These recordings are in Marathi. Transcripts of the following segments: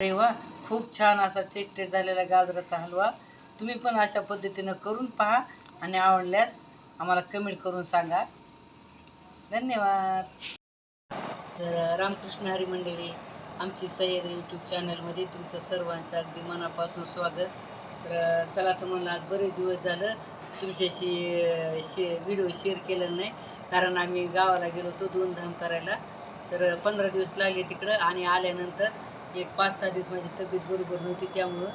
अरे वा खूप छान असा टेस्टेड झालेला गाजराचा हलवा. तुम्ही पण अशा पद्धतीनं करून पहा आणि आवडल्यास आम्हाला कमेंट करून सांगा. धन्यवाद. तर रामकृष्ण हरी मंडळी आमची सह्याद यूट्यूब चॅनलमध्ये तुमचं सर्वांचं अगदी मनापासून स्वागत. तर चला तर म्हणलं आज बरेच दिवस झालं तुमच्याशी शे व्हिडिओ शेअर केलेला नाही. कारण आम्ही गावाला गेलो होतो दोन धाम करायला. तर पंधरा दिवस लागले तिकडं आणि आल्यानंतर एक पाच सहा दिवस माझी तब्येत बरोबर नव्हती त्यामुळं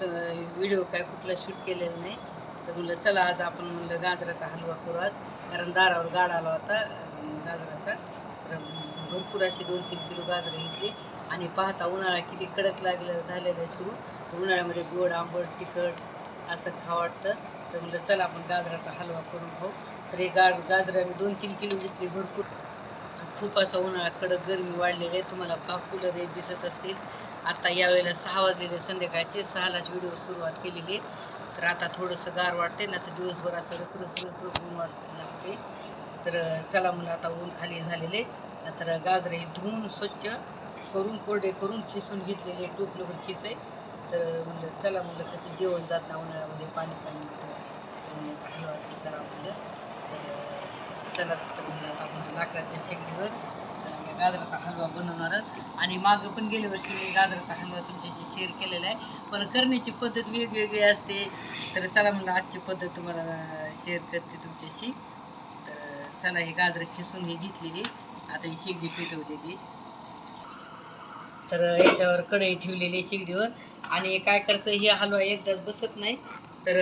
तर व्हिडिओ काय कुठला शूट केलेला नाही. तर म्हणलं चला आज आपण म्हणलं गाजराचा हलवा करू आज. कारण दारावर गाड आला होता गाजराचा. तर भरपूर अशी दोन तीन किलो गाजरं घेतली आणि पाहता उन्हाळा किती कडक लागलं झालेलं आहे सुरू. तर उन्हाळ्यामध्ये गोड आंबट तिखट असं खावं वाटतं. तर म्हणलं चला आपण गाजराचा हलवा करून खाऊ. तर हे गा गाजरं आम्ही दोन तीन किलो घेतली भरपूर. खूप असा उन्हाळा कडक गरमी वाढलेली आहे. तुम्हाला पा कूलर हे दिसत असतील. आता यावेळेला सहा वाजलेले संध्याकाळचे सहालाच व्हिडिओ सुरुवात केलेली आहे. तर आता थोडंसं गार वाटते ना तर दिवसभर असं रख रख ऊन वाट लागते तर चला मुलं आता ऊन खाली झालेले तर गाजर हे धुवून स्वच्छ करून कोरडे करून खिसून घेतलेले टोपलंवर खिस आहे. तर म्हणलं चला म्हणलं कसं जेवण जात ना उन्हाळ्यामध्ये पाणी पाणी होतं तर म्हणजे याचा हलवा म्हणलं. तर चला तर म्हणलं आता आपण लाकडाच्या शेगडीवर गाजराचा हलवा बनवणार आहोत. आणि मागं पण गेल्या वर्षी मी गाजराचा हलवा तुमच्याशी शेअर केलेला आहे. पण करण्याची पद्धत वेगवेगळी असते. तर चला म्हणलं आजची पद्धत तुम्हाला शेअर करते तुमच्याशी. तर चला हे गाजरं खिसून हे घेतलेली. आता ही शेगडी पेटवलेली. तर याच्यावर कढई ठेवलेली आहे शेगडीवर. आणि काय करायचं हे हलवा एकदाच बसत नाही. तर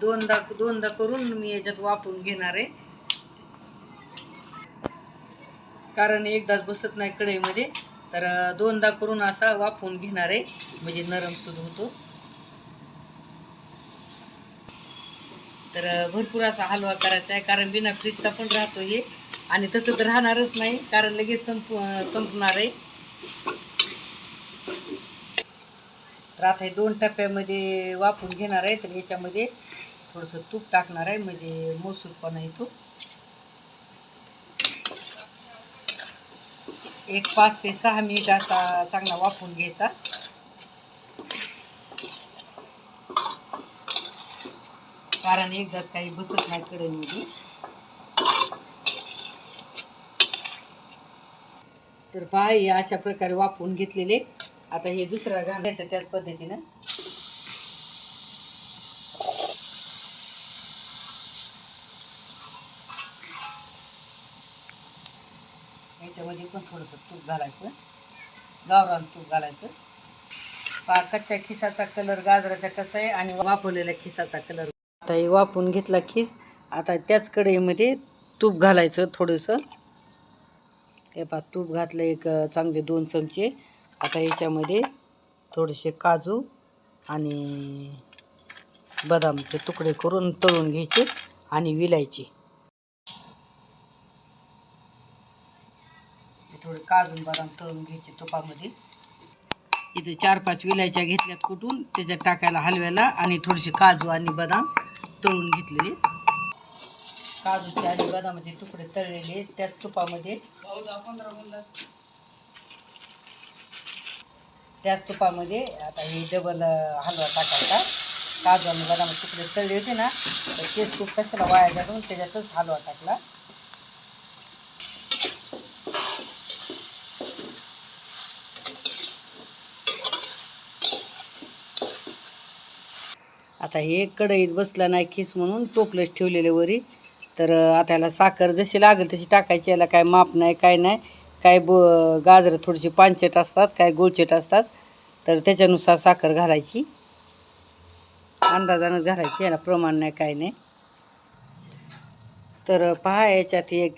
दोनदा दोनदा करून मी याच्यात वापरून घेणार आहे. कारण एकदाच बसत नाही कढईमध्ये. तर दोनदा करून असा वाफवून घेणार आहे. म्हणजे नरम सुद होतो. तर भरपूर असा हलवा करायचा आहे. कारण बिना फ्रीजचा पण राहतो हे. आणि तसं तर राहणारच नाही. कारण लगेच संप संपणार आहे. तर आता हे दोन टप्प्यामध्ये वापरून घेणार आहे. तर याच्यामध्ये थोडंसं तूप टाकणार आहे. म्हणजे मसूरपणा येतो. एक पाच ते सहा मिनिट असा चांगला वाफवून घ्यायचा. कारण एकदाच काही बसत नाही कढईमध्ये. तर पहा हे अशा प्रकारे वापरून घेतलेले. आता हे दुसरा घालायचं त्याच पद्धतीनं. त्याच्यामध्ये पण थोडंसं तूप घालायचं. गावरान तूप घालायचं. पाकाच्या कच्च्या खिसाचा कलर गाजराचा कसा आहे आणि वापरलेल्या खिसाचा कलर आता हे वापरून घेतला खिस. आता त्याच कढईमध्ये तूप घालायचं थोडंसं. हे पा तूप घातलं एक चांगले दोन चमचे. आता याच्यामध्ये थोडेसे काजू आणि बदामचे तुकडे करून तळून घ्यायचे आणि विलायचे. थोडे काजू बदाम तळून घ्यायचे तुपामध्ये. इथे चार पाच विलायच्या घेतल्यात कुठून त्याच्यात टाकायला हलव्याला आणि थोडेसे काजू आणि बदाम तळून घेतलेले. काजूचे आणि बदामाचे तुकडे तळलेले त्याच तुपामध्ये त्याच तुपामध्ये आता हे डबल हलवा टाकायचा. काजू आणि बदामाचे तुकडे तळले होते ना तर तेच तूप कशाला वाया जाऊन त्याच्यातच हलवा टाकला. आता हे कढईत बसला नाही खिस म्हणून टोपलंच ठेवलेलं वरी. तर आता याला साखर जशी लागेल तशी टाकायची. याला काय माप नाही काय नाही. काय ब गाजरं थोडीशी पानचेट असतात काय गोलचेट असतात. तर त्याच्यानुसार साखर घालायची. अंदाजानं घालायची याला प्रमाण नाही काय नाही. तर पहा याच्यात एक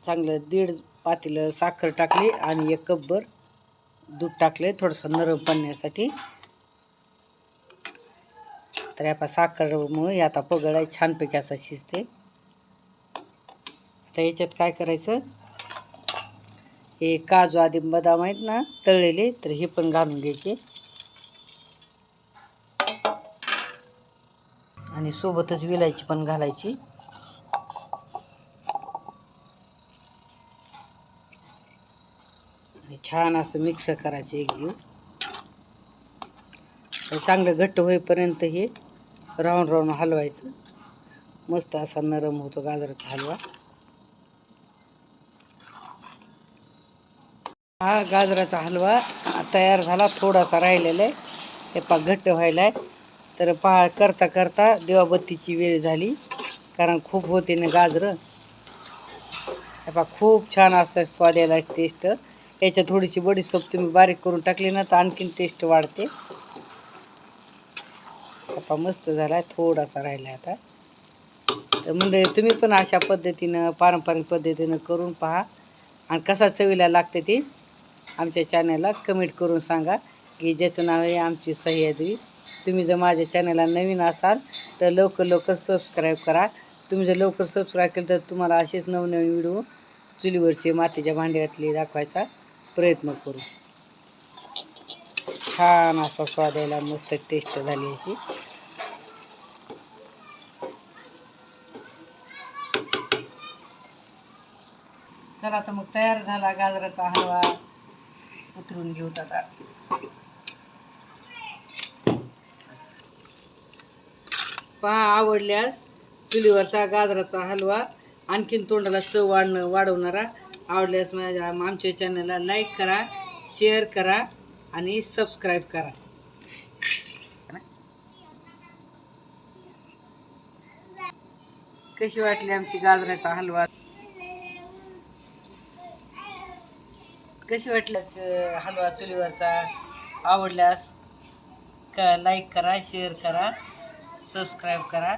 चांगलं दीड पातेलं साखर टाकली आणि एक कपभर दूध टाकले थोडंसं नरम पडण्यासाठी. तर या साखरमुळे आता पगड आहे छानपैकी असा शिजते. तर याच्यात काय करायचं? हे काजू आधी बदाम आहेत ना तळलेले तर हे पण घालून घ्यायचे. आणि सोबतच विलायची पण घालायची. छान असं मिक्स करायचं एक दिवस. चांगलं घट्ट होईपर्यंत हे राऊंड राऊंड हलवायचं. मस्त असा नरम होतो गाजराचा हलवा. हा गाजराचा हलवा तयार झाला थोडासा राहिलेला आहे. हे पा घट्ट व्हायला आहे तर पहा करता करता दिवाबत्तीची वेळ झाली कारण खूप होते ना गाजरं. हे पा खूप छान असं स्वाद यायला टेस्ट. याच्या थोडीशी बडीसोप तुम्ही बारीक करून टाकली ना तर आणखीन टेस्ट वाढते. हे मस्त झाला आहे थोडासा राहिला आहे आता. तर म्हणजे तुम्ही पण अशा पद्धतीनं पारंपरिक पद्धतीनं करून पहा. आणि कसा चवीला लागते ती आमच्या चॅनलला कमेंट करून सांगा. की ज्याचं नाव आहे आमची सह्याद्री. तुम्ही जर माझ्या चॅनलला नवीन असाल तर लवकर लवकर सबस्क्राईब करा. तुम्ही जर लवकर सबस्क्राईब केलं तर तुम्हाला असेच नवनवीन व्हिडिओ चुलीवरचे मातीच्या भांड्यातले दाखवायचा प्रयत्न करू. छान असा स्वाद यायला मस्त टेस्ट झाली अशी. चला आता मग तयार झाला गाजराचा हलवा. उतरून घेऊत आता. पहा आवडल्यास चुलीवरचा गाजराचा हलवा आणखीन तोंडाला चव वाढणं वाढवणारा. आवडल्यास माझ्या आमच्या चॅनलला लाईक करा शेअर करा. आणि सबस्क्राईब करा. कशी वाटली आमची गाजराचा हलवा? कशी वाटल्यास हलवा चुलीवरचा? आवडल्यास क लाईक करा शेअर करा सबस्क्राईब करा.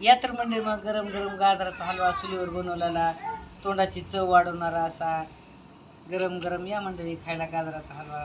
या तर म्हणजे मग गरम गरम गाजराचा हलवा चुलीवर बनवलेला तोंडाची चव वाढवणारा असा गरम गरम या मंडळी खायला गाजराचा हलवा.